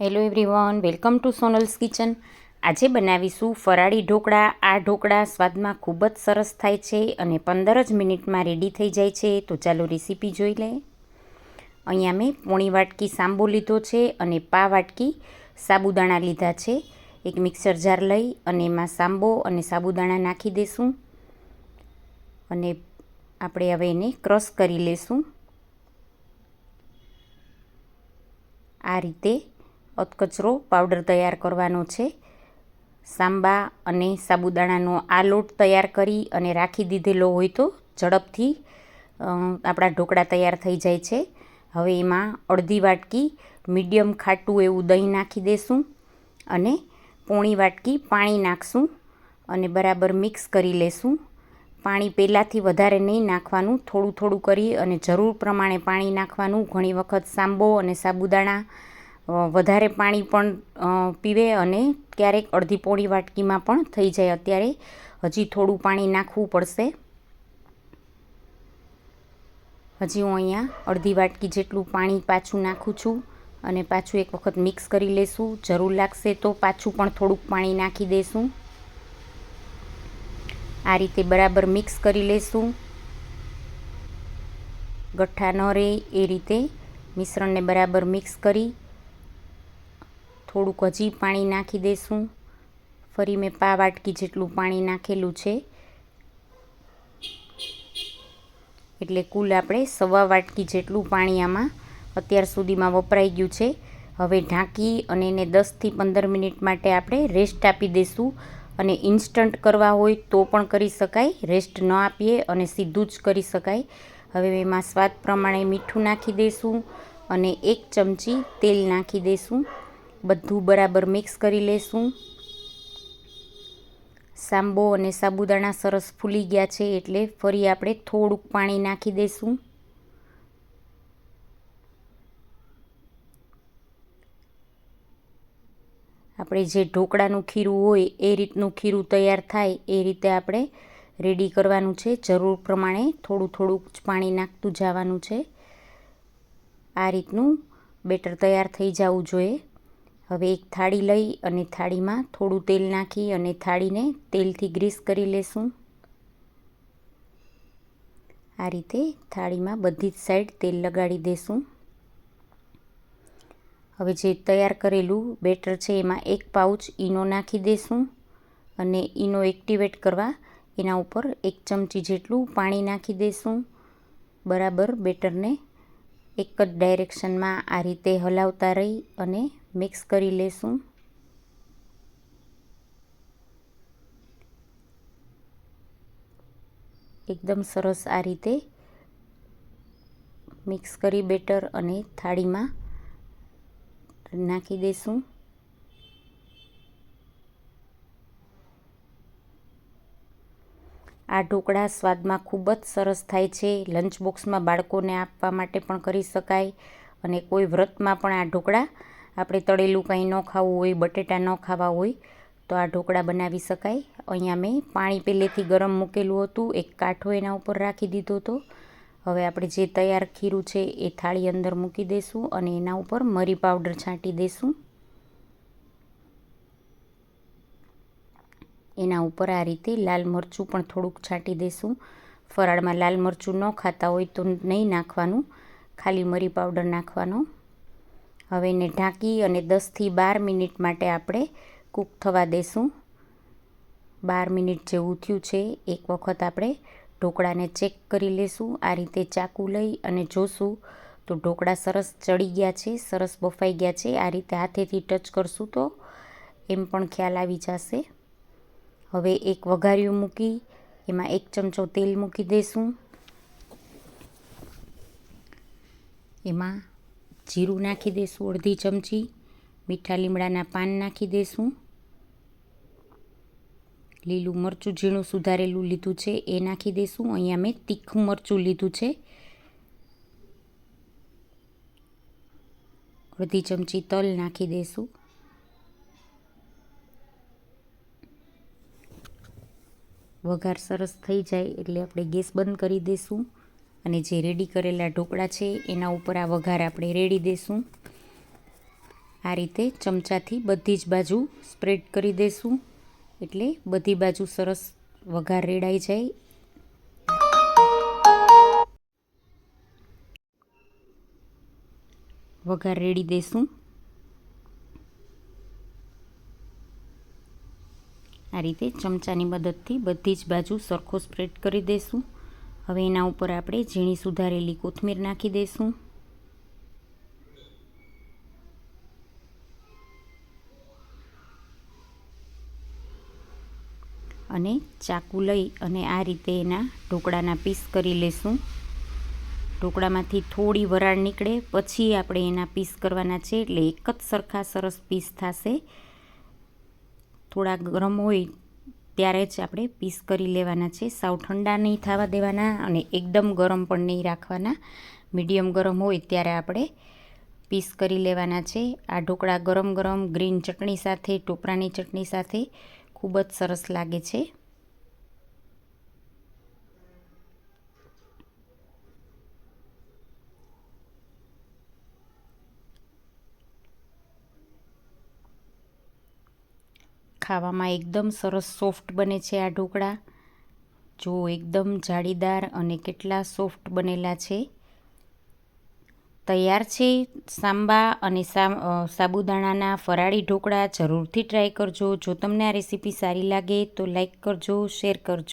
Hello everyone welcome to Sonal's kitchen આજે બનાવીશું ફરાળી ઢોકળા. આ ઢોકળા સ્વાદમાં ખૂબ જ સરસ થાય છે અને પંદર જ મિનિટમાં રેડી થઈ જાય છે. તો ચાલો રેસીપી જોઈ લે અહીંયા મેં પોણી વાટકી સાંબો લીધો છે અને પા વાટકી સાબુદાણા લીધા છે. એક મિક્સર જાર લઈ અને એમાં સાંબો અને સાબુદાણા નાખી દઈશું અને આપણે હવે એને ક્રશ કરી લેશું. આ રીતે અધકચરો પાવડર તૈયાર કરવાનો છે. સાંબા અને સાબુદાણાનો આ લોટ તૈયાર કરી અને રાખી દીધેલો હોય તો ઝડપથી આપણા ઢોકળા તૈયાર થઈ જાય છે. હવે એમાં અડધી વાટકી મીડિયમ ખાટું એવું દહીં નાખી દેશું અને પોણી વાટકી પાણી નાખશું અને બરાબર મિક્સ કરી લેશું. પાણી પહેલાંથી વધારે નહીં નાખવાનું, થોડું થોડું કરી અને જરૂર પ્રમાણે પાણી નાખવાનું. ઘણી વખત સાંબો અને સાબુદાણા વધારે પાણી પણ પીવે અને ક્યારેક અડધી પોળી વાટકીમાં પણ થઈ જાય અત્યારે. હજી થોડું પાણી નાખવું પડશે. હજી હું અહીંયા અડધી વાટકી જેટલું પાણી પાછું નાખું છું અને પાછું એક વખત મિક્સ કરી લેશું. જરૂર લાગશે તો પાછું પણ થોડુંક પાણી નાખી દઈશું આ રીતે બરાબર મિક્સ કરી લેશું. ગઠ્ઠા ન રહે એ રીતે મિશ્રણને બરાબર મિક્સ કરી થોડુંક હજી પાણી નાખી દઈશું ફરી મેં પા વાટકી જેટલું પાણી નાખેલું છે. એટલે કુલ આપણે સવા વાટકી જેટલું પાણી આમાં અત્યાર સુધીમાં વપરાઈ ગયું છે. હવે ઢાંકી અને એને દસથી પંદર મિનિટ માટે આપણે રેસ્ટ આપી દઈશું અને ઇન્સ્ટન્ટ કરવા હોય તો પણ કરી શકાય. રેસ્ટ ન આપીએ અને સીધું જ કરી શકાય. હવે એમાં સ્વાદ પ્રમાણે મીઠું નાખી દઈશું અને એક ચમચી તેલ નાખી દઈશું બધું બરાબર મિક્સ કરી લેશું. સાંબો અને સાબુદાણા સરસ ફૂલી ગયા છે એટલે ફરી આપણે થોડુંક પાણી નાખી દઈશું આપણે જે ઢોકળાનું ખીરું હોય એ રીતનું ખીરું તૈયાર થાય એ રીતે આપણે રેડી કરવાનું છે. જરૂર પ્રમાણે થોડું થોડુંક જ પાણી નાખતું જવાનું છે. આ રીતનું બેટર તૈયાર થઈ જવું જોઈએ. હવે એક થાળી લઈ અને થાળીમાં થોડું તેલ નાખી અને થાળીને તેલથી ગ્રીસ કરી લેશું. આ રીતે થાળીમાં બધી જ સાઈડ તેલ લગાડી દેશું. હવે જે તૈયાર કરેલું બેટર છે એમાં એક પાઉચ ઈનો નાખી દેશું અને ઈનો એક્ટિવેટ કરવા એના ઉપર એક ચમચી જેટલું પાણી નાખી દેશું. બરાબર બેટરને એક જ ડાયરેક્શનમાં આ રીતે હલાવતા રહી અને મિક્સ કરી લેશું. એકદમ સરસ આ રીતે મિક્સ કરી બેટર અને થાળીમાં નાખી દઈશું આ ઢોકળા સ્વાદમાં ખૂબ જ સરસ થાય છે. લંચ બોક્સમાં બાળકોને આપવા માટે પણ કરી શકાય અને કોઈ વ્રતમાં પણ આ ઢોકળા આપણે તળેલું કંઈ ન ખાવું હોય, બટેટા ન ખાવા હોય, તો આ ઢોકળા બનાવી શકાય. અહીંયા મેં પાણી પહેલેથી ગરમ મૂકેલું હતું, એક કાંઠો એના ઉપર રાખી દીધો હતો. હવે આપણે જે તૈયાર ખીરું છે એ થાળી અંદર મૂકી દઈશું અને એના ઉપર મરી પાવડર છાંટી દઈશું. એના ઉપર આ રીતે લાલ મરચું પણ થોડુંક છાંટી દઈશું ફરાળમાં લાલ મરચું ન ખાતા હોય તો નહીં નાખવાનું. ખાલી મરી પાવડર નાખવાનો. હવે એને ઢાંકી અને દસથી બાર મિનિટ માટે આપણે કૂક થવા દેશું. બાર મિનિટ જેવું થયું છે, એક વખત આપણે ઢોકળાને ચેક કરી લેશું. આ રીતે ચાકુ લઈ અને જોશું તો ઢોકળા સરસ ચડી ગયા છે, સરસ બફાઈ ગયા છે. આ રીતે હાથેથી ટચ કરશું તો એમ પણ ખ્યાલ આવી જશે. હવે એક વઘાર્યું મૂકી, એમાં એક ચમચો તેલ મૂકી દઈશું એમાં જીરું નાખી દઈશું અડધી ચમચી, મીઠા લીમડાના પાન નાખી દઈશું લીલું મરચું ઝીણું સુધારેલું લીધું છે એ નાખી દઈશું અહીંયા મેં તીખું મરચું લીધું છે. અડધી ચમચી તલ નાખી દઈશું વઘાર સરસ થઈ જાય એટલે આપણે ગેસ બંધ કરી દઈશું અને જે રેડી કરેલા ઢોકળા છે, એના ઉપર આ વઘાર આપણે રેડી દઈશું આ રીતે ચમચાથી બધી જ બાજુ સ્પ્રેડ કરી દઈશું એટલે બધી બાજુ સરસ વઘાર રેડાઈ જાય. વઘાર રેડી દઈશું આ રીતે ચમચાની મદદથી બધી જ બાજુ સરખો સ્પ્રેડ કરી દઈશું હવે એના ઉપર આપણે ઝીણી સુધારેલી કોથમીર નાખી દઈશું અને ચાકુ લઈ અને આ રીતે એના ઢોકળાના પીસ કરી લેશું. ઢોકળામાંથી થોડી વરાળ નીકળે, પછી આપણે એના પીસ કરવાના છે એટલે એક જ સરખા સરસ પીસ થશે. થોડા ગરમ હોય ત્યારે જ આપણે પીસ કરી લેવાના છે. સાવ ઠંડા નહીં થવા દેવાના અને એકદમ ગરમ પણ નહીં રાખવાના. મીડિયમ ગરમ હોય ત્યારે આપણે પીસ કરી લેવાના છે. આ ઢોકળા ગરમ ગરમ ગ્રીન ચટણી સાથે, ટોપરાની ચટણી સાથે ખૂબ જ સરસ લાગે છે. ખાવામાં એકદમ સરસ સોફ્ટ બને છે આ ઢોકળા. જો એકદમ જાળીદાર અને કેટલા સોફ્ટ બનેલા છે. તૈયાર છે સાંબા અને સાબુદાણાના ફરાળી ઢોકળા જરૂરથી ટ્રાય કરજો. જો તમને આ રેસીપી સારી લાગે તો લાઈક કરજો, શેર કરજો.